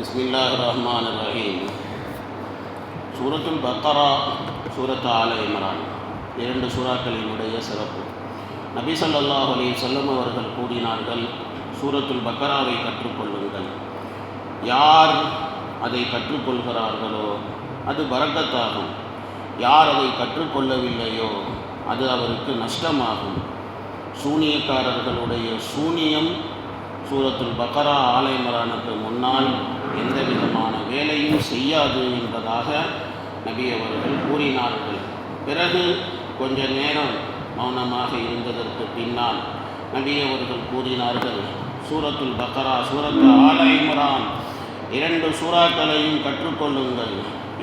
பிஸ்மில்லாஹ் ரஹ்மான் ரஹீம் சூரத்துல் பக்கரா சூரத் ஆல இம்ரான். இரண்டு சூறாக்களினுடைய சிறப்பு. நபி சல்லாஹ் அலி வஸல்லம் அவர்கள் கூறினார்கள் சூரத்துல் பக்கராவை கற்றுக்கொள்ளுங்கள். யார் அதை கற்றுக்கொள்கிறார்களோ அது பரக்கத்தாகும். யார் அதை கற்றுக்கொள்ளவில்லையோ அது அவருக்கு நஷ்டமாகும். சூனியக்காரர்களுடைய சூனியம் சூரத்துல் பக்கரா ஆலயமரானுக்கு முன்னால் எந்த விதமான வேலையும் செய்யாது என்பதாக நபி அவர்கள் கூறினார்கள். பிறகு கொஞ்ச நேரம் மௌனமாக இருந்ததற்கு பின்னால் நபி அவர்கள் கூறினார்கள் சூரத்துல் பக்கரா சூரத்து ஆலயமரான் இரண்டு சூறாக்களையும் கற்றுக்கொள்ளுங்கள்.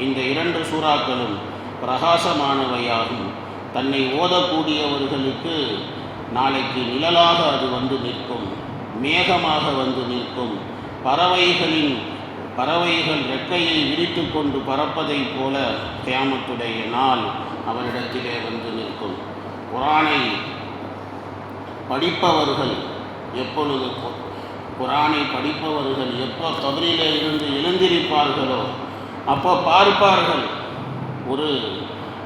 இந்த இரண்டு சூறாக்களும் பிரகாசமானவையாகும். தன்னை ஓதக்கூடியவர்களுக்கு நாளைக்கு நிழலாக அது வந்து நிற்கும் மேகமாக வந்து நிற்கும் பறவைகளின் பறவைகள் ரெக்கையை விரித்து கொண்டு பறப்பதைப் போல கியாமத்துடைய நாள் அவனிடத்திலே வந்து நிற்கும். குரானை படிப்பவர்கள் எப்பொழுது குரானை படிப்பவர்கள் எப்போ கபரிலே இருந்து எழுந்திருப்பார்களோ அப்போ பார்ப்பார்கள். ஒரு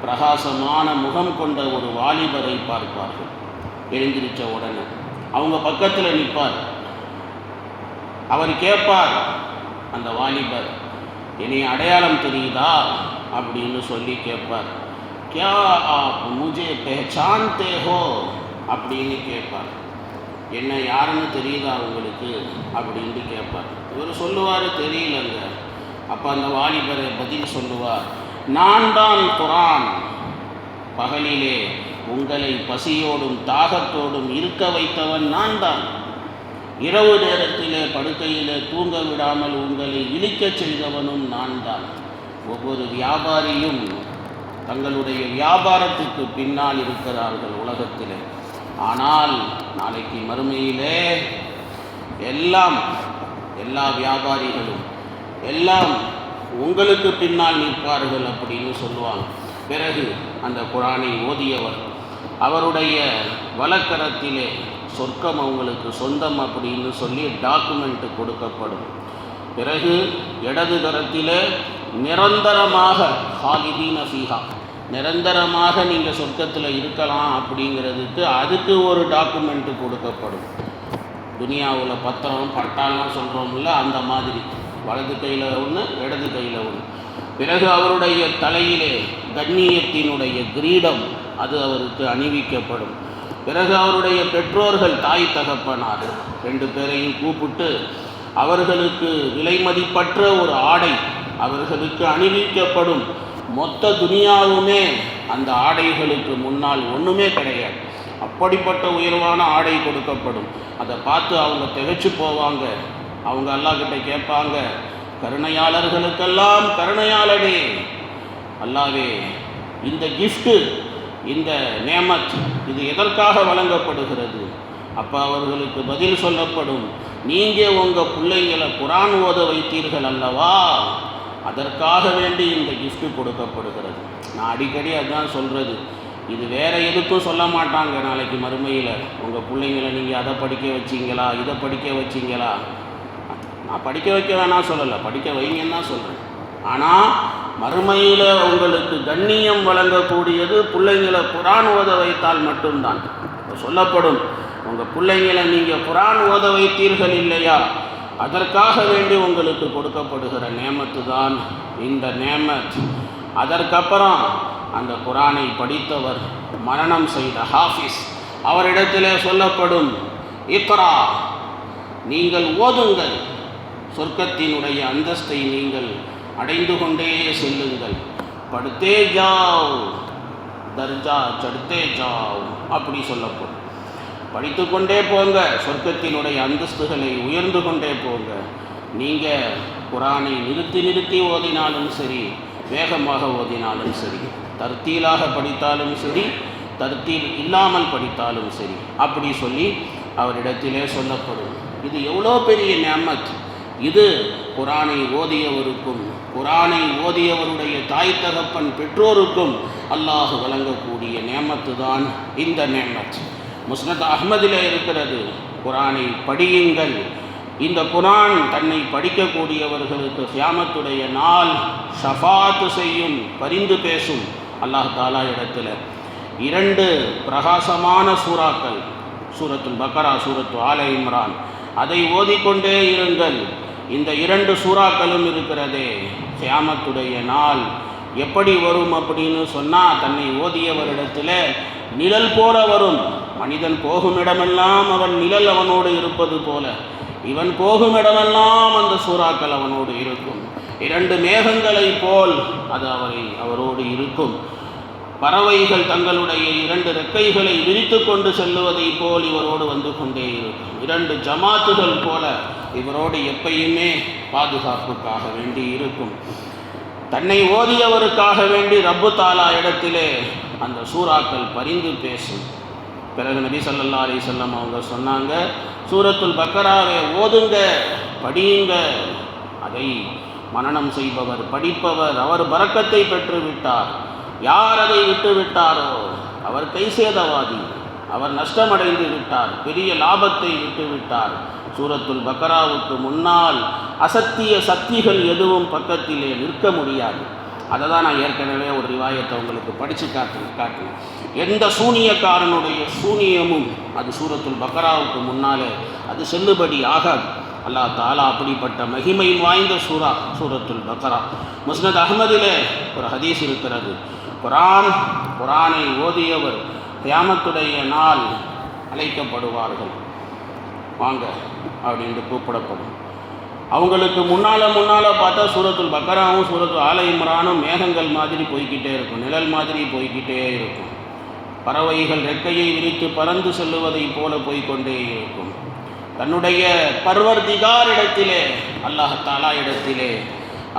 பிரகாசமான முகம் கொண்ட ஒரு வாலிபரை பார்ப்பார்கள். எழுந்திருச்ச உடனே. அவங்க பக்கத்தில் நிற்பார் அவர் கேட்பார் அந்த வாலிபர் என்னை அடையாளம் தெரியுதா? அப்படின்னு சொல்லி கேட்பார் கியா ஆப் முஜே பெஹச்சான்தே ஹோ? அப்படின்னு கேட்பார் என்ன யாருன்னு தெரியுதா உங்களுக்கு? அப்படின்ட்டு கேட்பார் இவர் சொல்லுவார் தெரியலங்க. அப்போ அந்த வாலிபரை பதில் சொல்லுவார். நான் தான் குரான். பகலிலே உங்களை பசியோடும் தாகத்தோடும் இருக்க வைத்தவன் நான் தான். இரவு நேரத்திலே படுக்கையிலே தூங்க விடாமல் உங்களை இழிக்கச் செய்தவனும் நான் தான் ஒவ்வொரு வியாபாரியும் தங்களுடைய வியாபாரத்துக்கு பின்னால் இருக்கிறார்கள் உலகத்திலே. ஆனால் நாளைக்கு மறுமையிலே எல்லாம் எல்லா வியாபாரிகளும் எல்லாம் உங்களுக்கு பின்னால் நிற்பார்கள் அப்படின்னு சொல்லுவாங்க. பிறகு அந்த குரானை ஓதியவர் அவருடைய வழக்கரத்திலே சொர்க்கம் அவங்களுக்கு சொந்தம் அப்படின்னு சொல்லி டாக்குமெண்ட் கொடுக்கப்படும். பிறகு இடது தரத்தில் நிரந்தரமாக ஹாலிதீன ஃபீஹா. நிரந்தரமாக நீங்கள் சொர்க்கத்தில் இருக்கலாம் அப்படிங்கிறதுக்கு அதுக்கு ஒரு டாக்குமெண்ட்டு கொடுக்கப்படும். துனியாவில் பத்திரம் பட்டாலாம் சொல்கிறோம்ல அந்த மாதிரி. வலது கையில் ஒன்று இடது கையில் ஒன்று பிறகு அவருடைய தலையிலே கண்ணியத்தினுடைய கிரீடம் அது அவருக்கு அணிவிக்கப்படும். பிறகு அவருடைய பெற்றோர்கள் தாய் தகப்பனார் ரெண்டு பேரையும் கூப்பிட்டு அவர்களுக்கு விலைமதிப்பற்ற ஒரு ஆடை அவர்களுக்கு அணிவிக்கப்படும். மொத்த துனியாவுமே அந்த ஆடைகளுக்கு முன்னால் ஒன்றுமே கிடையாது. அப்படிப்பட்ட உயர்வான ஆடை கொடுக்கப்படும். அதை பார்த்து அவங்க திகச்சு போவாங்க. அவங்க அல்லாஹ்கிட்ட கேட்பாங்க கருணையாளர்களுக்கெல்லாம் கருணையாளனே. அல்லாவே இந்த கிஃப்ட்டு இந்த நேமத் இது எதற்காக வழங்கப்படுகிறது? அப்போ அவர்களுக்கு பதில் சொல்லப்படும். நீங்கள் உங்கள் பிள்ளைங்களை குரான் ஓத வைத்தீர்கள் அல்லவா? அதற்காக வேண்டி இந்த கிஃப்ட் கொடுக்கப்படுகிறது. நான் அடிக்கடி அதுதான் சொல்கிறது இது வேறு எதுக்கும் சொல்ல மாட்டாங்க நாளைக்கு மறுமையில். உங்கள் பிள்ளைங்களை நீங்கள் அதை படிக்க வச்சிங்களா இதை படிக்க வச்சிங்களா? நான் படிக்க வைக்க வேணாம் சொல்லலை. படிக்க வைங்கன்னு தான் சொல்கிறேன் ஆனால் மறுமையில் உங்களுக்கு கண்ணியம் வழங்கக்கூடியது பிள்ளைங்களை குரான் ஓத வைத்தால் மட்டும்தான். சொல்லப்படும் உங்கள் பிள்ளைங்களை நீங்கள் குரான் ஓத வைத்தீர்கள் இல்லையா? அதற்காக வேண்டி உங்களுக்கு கொடுக்கப்படுகிற நேமத்து தான் இந்த நேமத். அதற்கப்புறம் அந்த குரானை படித்தவர் மரணம் செய்த ஹாஃபிஸ். அவரிடத்திலே சொல்லப்படும் இக்ரா நீங்கள் ஓதுங்கள். சொர்க்கத்தினுடைய அந்தஸ்தை நீங்கள் அடைந்து கொண்டே செல்லுங்கள். படுத்தே ஜாவ். தர்ஜா சடுத்தே ஜாவ் அப்படி சொல்லப்படும். படித்து கொண்டே போங்க. சொர்க்கத்தினுடைய அந்தஸ்துகளை உயர்ந்து கொண்டே போங்க. நீங்கள் குரானை நிறுத்தி நிறுத்தி ஓதினாலும் சரி வேகமாக ஓதினாலும் சரி தர்த்தீலாக படித்தாலும் சரி தர்த்தீல் இல்லாமல் படித்தாலும் சரி அப்படி சொல்லி அவரிடத்திலே சொல்லப்படும். இது எவ்வளோ பெரிய நியமத். இது குரானை ஓதியவருக்கும் குரானை ஓதியவருடைய தாய் தகப்பன் பெற்றோருக்கும் அல்லாஹ் வழங்கக்கூடிய நேமத்து தான் இந்த நேமத். முஸ்னத் அஹ்மதில் இருக்கிறது. குரானை படியுங்கள். இந்த குரான் தன்னை படிக்கக்கூடியவர்களுக்கு சியாமத்துடைய நாள் ஷஃபாத்து செய்யும் பரிந்து பேசும் அல்லாஹ் தாலா இடத்துல. இரண்டு பிரகாசமான சூறாக்கள். சூரத்துல் பக்கரா சூரத்து ஆல இம்ரான். அதை ஓதிக்கொண்டே இருங்கள். இந்த இரண்டு சூறாக்களும் இருக்கிறதே. சியாமத்துடைய நாள் எப்படி வரும் அப்படின்னு சொன்னால் தன்னை ஓதியவரிடத்தில் நிழல் போல வரும். மனிதன் போகும் இடமெல்லாம் அவன் நிழல் அவனோடு இருப்பது போல. இவன் போகும் இடமெல்லாம் அந்த சூறாக்கள் அவனோடு இருக்கும். இரண்டு மேகங்களைப் போல் அது அவரை அவரோடு இருக்கும். பறவைகள் தங்களுடைய இரண்டு ரெக்கைகளை விரித்து கொண்டு செல்லுவதைப் போல் இவரோடு வந்து கொண்டே இருக்கும். இரண்டு ஜமாத்துகள் போல இவரோடு எப்பயுமே பாதுகாப்புக்காக வேண்டி இருக்கும். தன்னை ஓதியவருக்காக வேண்டி ரப்பு தாலா இடத்திலே அந்த சூறாக்கள் பரிந்து பேசும். பிறகு நபி சல்லா அலி சொல்லம் அவங்க சொன்னாங்க சூரத்துல் பக்கராவை ஓதுங்க படியுங்க. அதை மரணம் செய்பவர் படிப்பவர் அவர் பறக்கத்தை பெற்று விட்டார் யார் அதை விட்டு விட்டாரோ அவர் கை சேதவாதி அவர் நஷ்டமடைந்து விட்டார் பெரிய லாபத்தை விட்டுவிட்டார். சூரத்துல் பக்கராவுக்கு முன்னால் அசத்திய சக்திகள் எதுவும் பக்கத்திலே நிற்க முடியாது. அதை தான் நான் ஏற்கனவே ஒரு ரிவாயத்தை உங்களுக்கு படித்து காட்டு காட்டினேன். எந்த சூனியக்காரனுடைய சூனியமும் அது சூரத்துல் பக்கராவுக்கு முன்னாலே அது செல்லுபடி ஆகாது. அல்லாஹ் தாலா அப்படிப்பட்ட மகிமை வாய்ந்த சூரா சூரத்துல் பக்கரா முஸ்னத் அகமதிலே ஒரு ஹதீஸ் இருக்கிறது. குரான் குரானை ஓதியவர் கியாமத்துடைய நாள் அழைக்கப்படுவார்கள். வாங்க அப்படின்ட்டு கூப்பிடப்படும். அவங்களுக்கு முன்னால் முன்னால் பார்த்தா சூரத்துல் பக்கராவும் சூரத்துல் ஆலயமரானும் மேகங்கள் மாதிரி போய்கிட்டே இருக்கும் நிழல் மாதிரி போய்கிட்டே இருக்கும். பறவைகள் ரெக்கையை விரித்து பறந்து செல்லுவதைப் போல போய்க்கொண்டே இருக்கும். தன்னுடைய பர்வர்திகார் இடத்திலே அல்லாஹ் தாலா இடத்திலே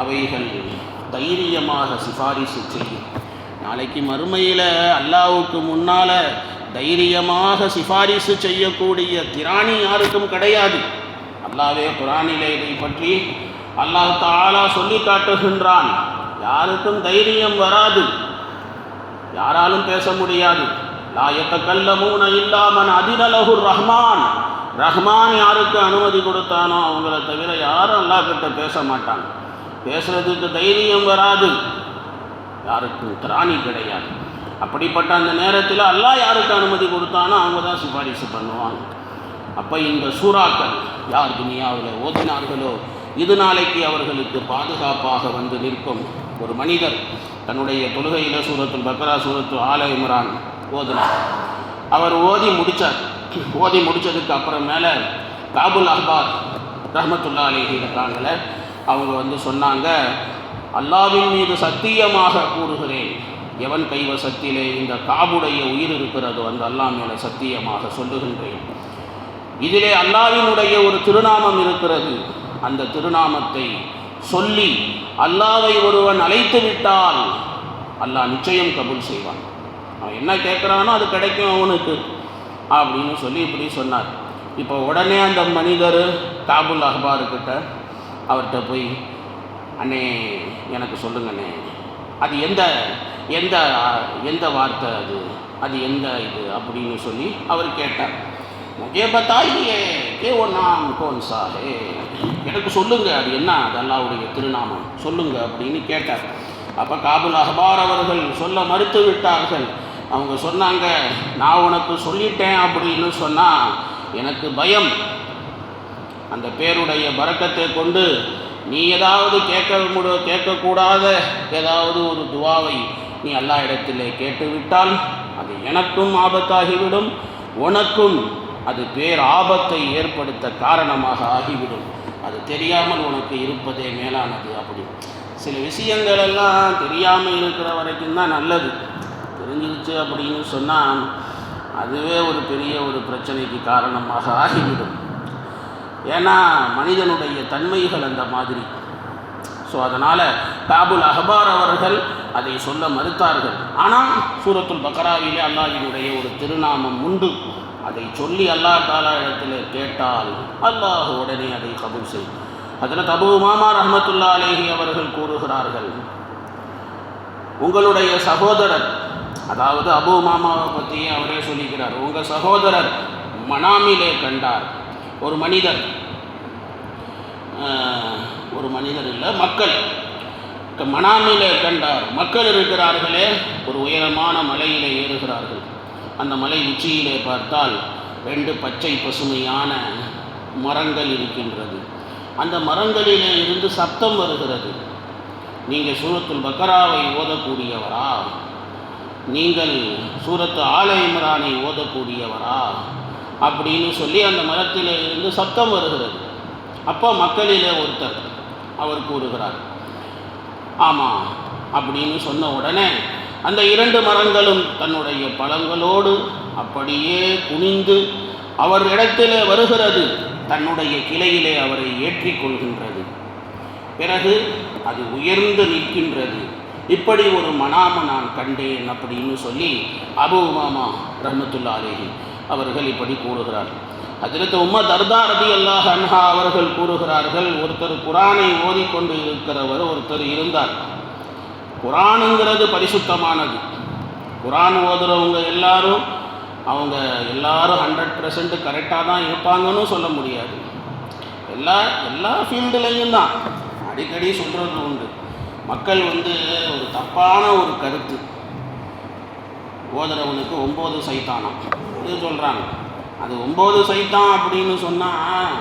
அவைகள் தைரியமாக சிபாரிசு செய்யும். நாளைக்கு மறுமையில் அல்லாவுக்கு முன்னால் தைரியமாக சிபாரிசு செய்யக்கூடிய திராணி யாருக்கும் கிடையாது. அல்லாவே குரானிலே இதை பற்றி அல்லாஹ் தாலா சொல்லி காட்டுகின்றான். யாருக்கும் தைரியம் வராது. யாராலும் பேச முடியாது. லாயத்த கல்லமூன இல்லாமன் அதிரலகுர் ரஹ்மான். ரஹ்மான் யாருக்கு அனுமதி கொடுத்தானோ அவங்கள தவிர யாரும் அல்லாஹ் கிட்ட பேச மாட்டாங்க. பேசுறதுக்கு தைரியம் வராது. யாருக்கும் திராணி கிடையாது. அப்படிப்பட்ட அந்த நேரத்தில் அல்லாஹ் யாருக்கு அனுமதி கொடுத்தானோ அவங்க தான் சிபாரிசு பண்ணுவாங்க. அப்போ இந்த சூறாக்கள் யார் துணியாவில் ஓதினார்களோ இது நாளைக்கு அவர்களுக்கு பாதுகாப்பாக வந்து நிற்கும் ஒரு மனிதர் தன்னுடைய தொழுகையில் சூரத்துல் பக்ரா சூரத்து ஆல இம்ரான் ஓதினார். அவர் ஓதி முடித்தார் ஓதி முடித்ததுக்கு மேலே காபுல் அஹ்பார் ரஹமத்துல்லா அலிஹி இருக்காங்கள அவங்க வந்து சொன்னாங்க அல்லாவின் மீது சத்தியமாக கூறுகிறேன். எவன் கைவசத்திலே இந்த காபுடைய உயிர் இருக்கிறதோ அந்த அல்லாஹ் மேலே சத்தியமாக சொல்லுகின்றேன். இதிலே அல்லாவினுடைய ஒரு திருநாமம் இருக்கிறது. அந்த திருநாமத்தை சொல்லி அல்லாவை ஒருவன் அழைத்து விட்டால் அல்லாஹ் நிச்சயம் கபூல் செய்வான். அவன் என்ன கேட்குறானோ அது கிடைக்கும் அவனுக்கு அப்படின்னு சொல்லி இப்படி சொன்னார். இப்போ உடனே அந்த மனிதர் காபுல் அஹ்பாருக்கிட்ட அவர்கிட்ட போய் அண்ணே எனக்கு சொல்லுங்கண்ணே. அது எந்த எந்த எந்த வார்த்தை அது? அது எந்த இது அப்படின்னு சொல்லி அவர் கேட்டார். முகே பத்தாயே கே ஒன்னாம் கோன் சாஹே. எனக்கு சொல்லுங்க அது என்ன? அது அல்லாவுடைய திருநாமம். சொல்லுங்க அப்படின்னு கேட்டார். அப்போ காபுல் அஹ்பார் அவர்கள் சொல்ல மறுத்து விட்டார்கள். அவங்க சொன்னாங்க நான் உனக்கு சொல்லிட்டேன் அப்படின்னு சொன்னால் எனக்கு பயம். அந்த பேருடைய பறக்கத்தை கொண்டு நீ ஏதாவது கேட்க முடி கேட்கக்கூடாத ஏதாவது ஒரு துவாவை நீ எல்லா இடத்திலே கேட்டுவிட்டால் அது எனக்கும் ஆபத்தாகிவிடும் உனக்கும் அது பேர் ஆபத்தை ஏற்படுத்த காரணமாக ஆகிவிடும். அது தெரியாமல் உனக்கு இருப்பதே மேலானது அப்படி. சில விஷயங்கள் எல்லாம் தெரியாமல் இருக்கிற வரைக்கும் தான் நல்லது. தெரிஞ்சிருச்சு அப்படின்னு சொன்னால் அதுவே ஒரு பெரிய ஒரு பிரச்சனைக்கு காரணமாக ஆகிவிடும். ஏன்னா மனிதனுடைய தன்மைகள் அந்த மாதிரி. ஸோ அதனால் காபுல் அஹ்பார் அவர்கள் அதை சொல்ல மறுத்தார்கள். ஆனால் சூரத்துல் பக்ராவிலே அல்லாஹினுடைய ஒரு திருநாமம் உண்டு. அதை சொல்லி அல்லாஹ் தாலா இடத்துல கேட்டால் அல்லாஹ் உடனே அதை கபூல் செய்யும் அதில் தபு மாமா ரஹமத்துல்லா அலேஹி அவர்கள் கூறுகிறார்கள் உங்களுடைய சகோதரர் அதாவது அபு மாமாவை பற்றியே அவரே சொல்லிக்கிறார் உங்கள் சகோதரர் மனாமிலே கண்டார். ஒரு மனிதர் ஒரு மனிதர் இல்லை மக்கள். க- மனாமிலே கண்டார். மக்கள் இருக்கிறார்களே ஒரு உயரமான மலையிலே ஏறுகிறார்கள். அந்த மலை உச்சியிலே பார்த்தால் ரெண்டு பச்சை பசுமையான மரங்கள் இருக்கின்றது. அந்த மரங்களிலே இருந்து சப்தம் வருகிறது. நீங்கள் சூரத்துல் பக்கராவை ஓதக்கூடியவரா? நீங்கள் சூரத்து ஆலயமரானை இம்ரானை ஓதக்கூடியவரா? அப்படின்னு சொல்லி அந்த மரத்தில் இருந்து சத்தம் வருகிறது. அப்போ மக்களிலே ஒருத்தர் அவர் கூறுகிறார் ஆமாம் அப்படின்னு சொன்ன உடனே அந்த இரண்டு மரங்களும் தன்னுடைய பழங்களோடு அப்படியே குனிந்து அவர் இடத்திலே வருகிறது. தன்னுடைய கிளையிலே அவரை ஏற்றிக்கொள்கின்றது பிறகு அது உயர்ந்து நிற்கின்றது. இப்படி ஒரு மனாம நான் கண்டேன் அப்படின்னு சொல்லி அபு மாமா ரஹமத்துல்லா அலேஹி அவர்கள் இப்படி கூறுகிறார்கள். அதில் உம்ம தர்தாரதி அல்லாஹ் அன்ஹா அவர்கள் கூறுகிறார்கள் ஒருத்தர் குரானை ஓதிக்கொண்டு இருக்கிறவர் ஒருத்தர் இருந்தார். குரானுங்கிறது பரிசுத்தமானது. குரான் ஓதுறவங்க எல்லாரும் அவங்க எல்லாரும் ஹண்ட்ரட் பர்சன்ட் கரெக்டாக தான் இருப்பாங்கன்னு சொல்ல முடியாது. எல்லா எல்லா ஃபீல்டுலேயும் தான். அடிக்கடி சொல்கிறது உண்டு. மக்கள் வந்து ஒரு தப்பான ஒரு கருத்து. ஓதுறவனுக்கு ஒம்பது சைத்தானம். இது சொல்கிறாங்க அது ஒம்பது சைத்தான் அப்படின்னு சொன்னால்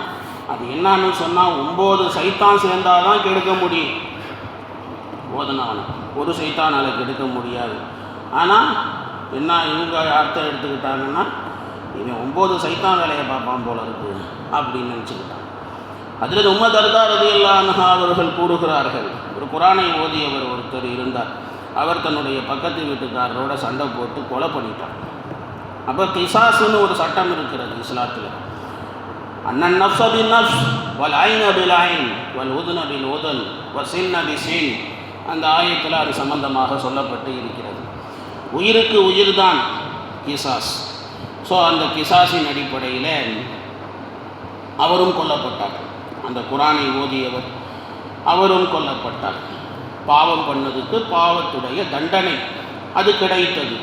அது என்னன்னு சொன்னால் ஒம்பது சைத்தான் சேர்ந்தால் தான் கெடுக்க முடியும். ஓதனவனை ஒரு சைத்தானால் கெடுக்க முடியாது. ஆனால் என்ன இவங்க அர்த்தம் எடுத்துக்கிட்டாங்கன்னா இவன் ஒம்பது சைத்தான் வேலையை பார்ப்பான் போல இருக்கு அப்படின்னு நினச்சிக்கிட்டான். அதில் உம்ம தர்தா ரதியல்லான்ஹா அவர்கள் கூறுகிறார்கள். ஒரு குரானை ஓதியவர் ஒருத்தர் இருந்தார். அவர் தன்னுடைய பக்கத்து வீட்டுக்காரரோட சண்டை போட்டு கொலை பண்ணிட்டார். அப்போ கிசாசுன்னு ஒரு சட்டம் இருக்கிறது இஸ்லாத்தில். அண்ணன் நஃப்ஸ் அபி நஃப்ஸ் வல் ஐன் அபில் ஐன் வல் உதுன அபில் உதல் வ சின் அபி சின். அந்த ஆயத்தில் அது சம்பந்தமாக சொல்லப்பட்டு இருக்கிறது. உயிருக்கு உயிர் தான் கிசாஸ் ஸோ அந்த கிசாஸின் அடிப்படையில் அவரும் கொல்லப்பட்டார். அந்த குரானை ஓதியவர் அவரும் கொல்லப்பட்டார். பாவம் பண்ணதுக்கு பாவத்துடைய தண்டனை. அது கிடைத்தது.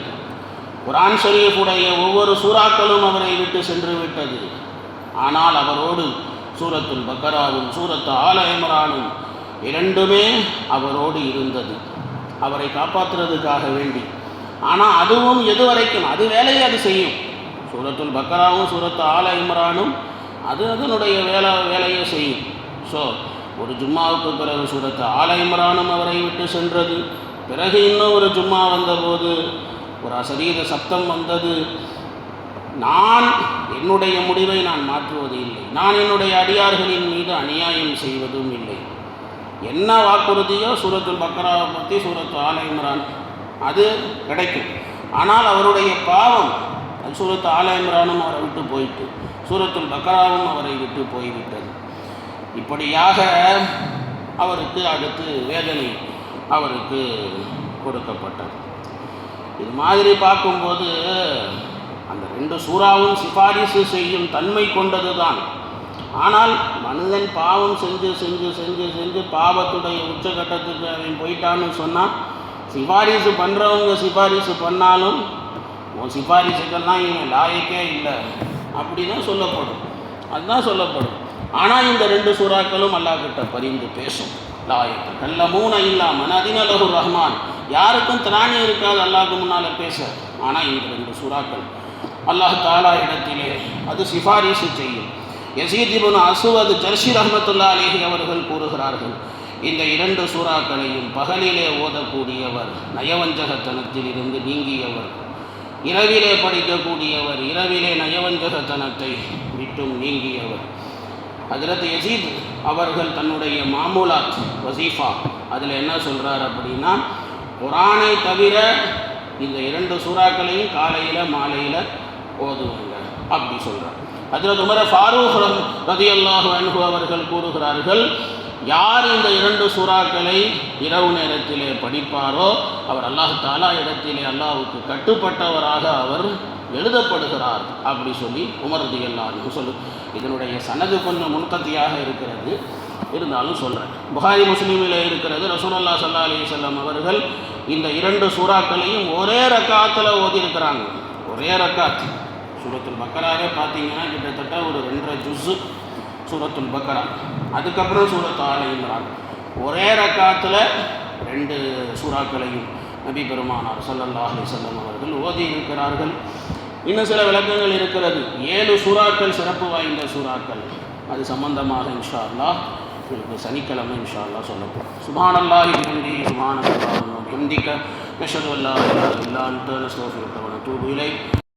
குரான் ஷரீஃபுடைய ஒவ்வொரு சூறாக்களும் அவரை விட்டு சென்று விட்டது. ஆனால் அவரோடு சூரத்துல் பக்கராவும் சூரத்து ஆல இம்ரானும் இரண்டுமே அவரோடு இருந்தது. அவரை காப்பாற்றுறதுக்காக வேண்டி. ஆனால் அதுவும் எது வரைக்கும்? அது வேலையை அது செய்யும். சூரத்துல் பக்கராவும் சூரத்து ஆல இம்ரானும் அது அதனுடைய வேலை வேலையை செய்யும். ஸோ ஒரு ஜும்மாவுக்கு பிறகு சூரத்து ஆல இம்ரானும் அவரை விட்டு சென்றது. பிறகு இன்னும் ஒரு ஜும்மா வந்தபோது ஒரு அசரீத சப்தம் வந்தது. நான் என்னுடைய முடிவை நான் மாற்றுவது இல்லை. நான் என்னுடைய அடியார்களின் மீது அநியாயம் செய்வதும் இல்லை. என்ன வாக்குறுதியோ சூரத்துல் பக்ராவை பற்றி சூரத்து ஆல இம்ரான் அது கிடைக்கும். ஆனால் அவருடைய பாவம் அது சூரத்து ஆல இம்ரானும் அவரை விட்டு போயிட்டு சூரத்துல் பக்ராவும் அவரை விட்டு போய்விட்டது. இப்படியாக அவருக்கு அடுத்து வேதனை அவருக்கு கொடுக்கப்பட்டது. இது மாதிரி பார்க்கும்போது அந்த ரெண்டு சூறாவும் சிபாரிசு செய்யும் தன்மை கொண்டது தான் ஆனால் மனிதன் பாவம் செஞ்சு செஞ்சு செஞ்சு செஞ்சு பாவத்துடைய உச்சகட்டத்துக்கு அவன் போயிட்டான்னு சொன்னால் சிபாரிசு பண்ணுறவங்க சிபாரிசு பண்ணாலும் உன் சிபாரிசுக்கெல்லாம் இவன் லாயக்கே இல்லை அப்படி தான் சொல்லப்படும். அதுதான் சொல்லப்படும். ஆனால் இந்த ரெண்டு சூறாக்களும் அல்லாஹ்கிட்ட பரிந்து பேசும். லாயக்க கல்ல மூண இல்லா மனதினலகு ரஹ்மான். யாருக்கும் திராணி இருக்காது அல்லாஹ்க்கு முன்னால் பேச. ஆனால் இந்த ரெண்டு சூறாக்கள் அல்லாஹ் தாலா இடத்திலே அது சிபாரிசு செய்யும். யசீதிபுன் அசுவது ஜர்ஷி ரஹமத்துல்லா அலேஹி அவர்கள் கூறுகிறார்கள் இந்த இரண்டு சூறாக்களையும் பகலிலே ஓதக்கூடியவர் நயவஞ்சகத்தனத்தில் இருந்து நீங்கியவர் இரவிலே படிக்கக்கூடியவர் இரவிலே நயவஞ்சகத்தனத்தை விட்டும் நீங்கியவர். ஹஜரத் யசீத் அவர்கள் தன்னுடைய மாமூலாத் வசீஃபா. அதில் என்ன சொல்கிறார் அப்படின்னா குரானை தவிர இந்த இரண்டு சூறாக்களையும் காலையில் மாலையில் ஓதுவாங்க. அப்படி சொல்கிறார் அதில் உமர ஃபாரூக் ரதியல்லாஹு அன்பு அவர்கள் கூறுகிறார்கள் யார் இந்த இரண்டு சூறாக்களை இரவு நேரத்திலே படிப்பாரோ அவர் அல்லாஹ் தாலா இடத்திலே அல்லாஹுக்கு கட்டுப்பட்டவராக அவர் எழுதப்படுகிறார் அப்படி சொல்லி உமர் ரதியல்லாஹு சொல்லு. இதனுடைய சனது கொஞ்சம் முன்கத்தியாக இருக்கிறது. இருந்தாலும் சொல்கிறேன் புகாரி முஸ்லீமில் இருக்கிறது ரசூலல்லா சல்லா அலி செல்லம் அவர்கள் இந்த இரண்டு சூறாக்களையும் ஒரே ரக்காத்தில் ஓதியிருக்கிறாங்க. ஒரே ரக்காத். சூரத்துல் பக்கராவே பார்த்தீங்கன்னா கிட்டத்தட்ட ஒரு ரெண்டரை ஜுஸ்ஸு சூரத்துல் பக்கரா. அதுக்கப்புறம் சூரத்து ஆலைங்கிறாங்க ஒரே ரக்காத்தில் ரெண்டு சூறாக்களையும் நபி பெருமானார் ஸல்லல்லாஹு அலைஹி வஸல்லம் அவர்கள் ஓதி இருக்கிறார்கள் இன்னும் சில விளக்கங்கள் இருக்கிறது. ஏழு சூறாக்கள் சிறப்பு வாய்ந்த சூறாக்கள். அது சம்பந்தமாக இன்ஷா அல்லாஹ் உங்களுக்கு சனிக்கிழமை இன்ஷா அல்லா சொல்லப்படும். சுபானல்லாஹி பிஹம்தி சுபானல்லாஹி பிஹம்திக நஷ்ஹது அல்லா இல்லா அன்த நஸ்தக்ஃபிருக வ